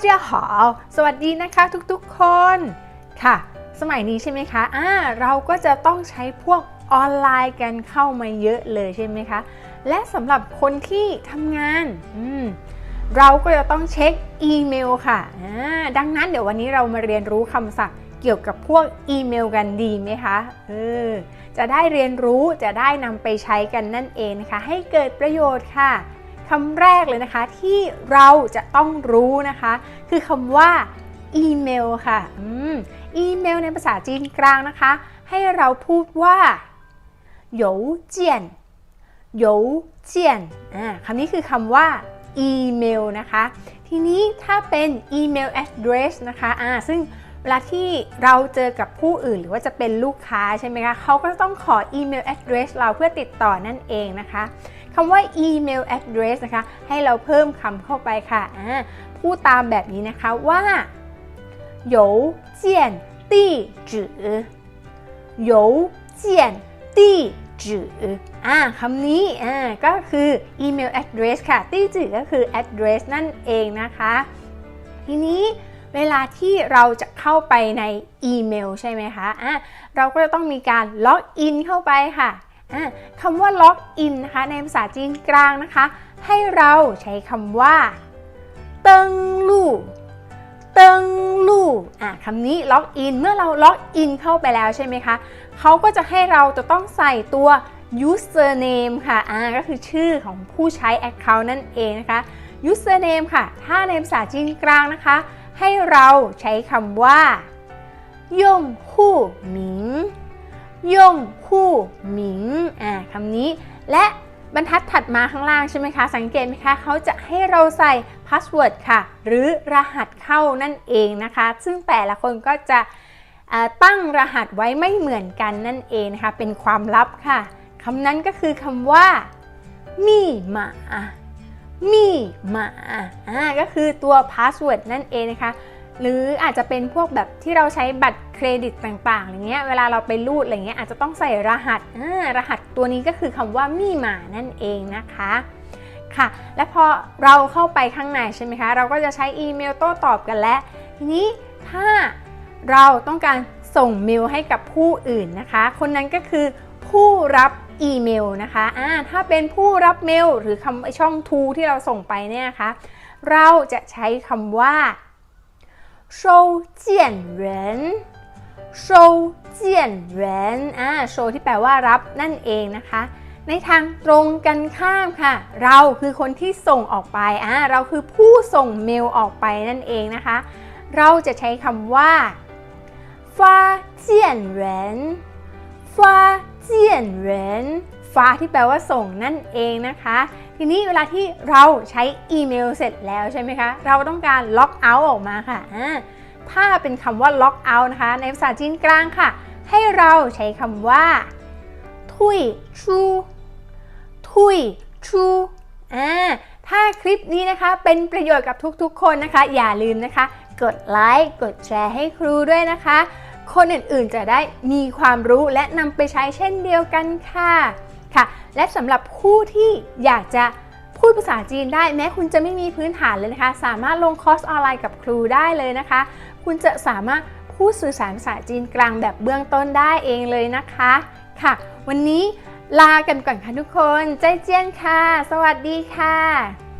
家好สวัสดีนะคะทุกๆคนค่ะ สมัยนี้ใช่ไหมคะอ่าเราก็จะต้องใช้พวกออนไลน์กันเข้ามาเยอะเลยใช่ไหมคะ และสำหรับคนที่ทำงานอืมเราก็จะต้องเช็คอีเมลค่ะอ่าดังนั้นเดี๋ยววันนี้เรามาเรียนรู้คำศัพท์เกี่ยวกับพวกอีเมลกันดีไหมคะเออจะได้เรียนรู้จะได้นำไปใช้กันนั่นเองนะคะ ให้เกิดประโยชน์ค่ะ คำแรกเลยนะคะที่เราจะต้องรู้นะคะ คือคำว่าอีเมลค่ะอีเมลในภาษาจีนกลางนะคะ ให้เราพูดว่าหยูเจียนหยูเจียนคำนี้คือคำว่าอีเมลนะคะ ทีนี้ถ้าเป็นอีเมลแอดเดรสนะคะะซึ่งเวลาที่เราเจอกับผู้อื่นหรือว่าจะเป็นลูกค้าใช่ไหมคะเขาก็ต้องขออีเมลแอดเดรสเราเพื่อติดต่อนั่นเองนะคะ คำว่าอีเมล address นะคะ ให้เราเพิ่มคำเข้าไปค่ะอ่าพูดตามแบบนี้นะคะว่า邮件地址邮件地址อ่าคำนี้อ่าก็คือ email address ค่ะตี้จือก็คือ address นั่นเองนะคะ ทีนี้เวลาที่เราจะเข้าไปในอีเมลใช่ไหมคะอ่ะเราก็จะต้องมีการล็อกอินเข้าไปค่ะอ่ะ คำว่าล็อกอินนะคะในภาษาจีนกลางนะคะ ให้เราใช้คำว่าเติงลู่เติงลู่อะคำนี้ล็อกอินเมื่อเราล็อกอินเข้าไปแล้วใช่ไหมคะเขาก็จะให้เราจะต้องใส่ตัว username ค่ะอ่าก็คือชื่อของผู้ใช้ account นั่นเองนะคะ username ค่ะ ถ้าในภาษาจีนกลางนะคะ ให้เราใช้คำว่าย่งคู่หมิง ย่งคู่หมิงอ่าคำนี้ และบรรทัดถัดมาข้างล่างใช่ไหมคะ สังเกตไหมคะเขาจะให้เราใส่ password ค่ะ หรือรหัสเข้านั่นเองนะคะ ซึ่งแต่ละคนก็จะตั้งรหัสไว้ไม่เหมือนกันนั่นเองนะคะ เป็นความลับค่ะคำนั้นก็คือคำว่า มีหมามีหมาอ่าก็คือตัว password นั่นเองนะคะ หรืออาจจะเป็นพวกแบบที่เราใช้บัตรเครดิตต่างๆอย่างเงี้ยเวลาเราไปรูดอะไรเงี้ยอาจจะต้องใส่รหัสอ่ารหัสตัวนี้ก็คือคำว่ามีหมานั่นเองนะคะค่ะ และพอเราเข้าไปข้างในใช่ไหมคะ เราก็จะใช้อีเมลโต้ตอบกันแล้วทีนี้ถ้าเราต้องการส่งเมลให้กับผู้อื่นนะคะ คนนั้นก็คือผู้รับอีเมลนะคะอ่าถ้าเป็นผู้รับเมลหรือคำช่อง to ที่เราส่งไปเนี่ยนะคะ เราจะใช้คำว่า 收件人收件人อ่าโชที่แปลว่ารับนั่นเองนะคะ ในทางตรงกันข้ามค่ะ เราคือคนที่ส่งออกไปอ่าเราคือผู้ส่งเมลออกไปนั่นเองนะคะ เราจะใช้คำว่า发件人ฟ้าเจียนเหรินฟ้าที่แปลว่าส่งนั่นเองนะคะ ทีนี้เวลาที่เราใช้อีเมลเสร็จแล้วใช่ไหมคะ เราต้องการล็อกเอาท์ออกมาค่ะถ้าเป็นคำว่าล็อกเอาท์นะคะ ในภาษาจีนกลางค่ะ ให้เราใช้คำว่าทุยชูทุยชูอ่าถ้าคลิปนี้นะคะเป็นประโยชน์กับทุกๆ คนนะคะ อย่าลืมนะคะ กดไลค์กดแชร์ให้ครูด้วยนะคะ คนอื่นๆจะได้มีความรู้และนำไปใช้เช่นเดียวกันค่ะ ค่ะ และสำหรับผู้ที่อยากจะพูดภาษาจีนได้แม้คุณจะไม่มีพื้นฐานเลยนะคะ สามารถลงคอร์สออนไลน์กับครูได้เลยนะคะ คุณจะสามารถพูดสื่อสารภาษาจีนกลางแบบเบื้องต้นได้เองเลยนะคะค่ะ วันนี้ลากันก่อนค่ะทุกคน ใจเจียนค่ะ สวัสดีค่ะ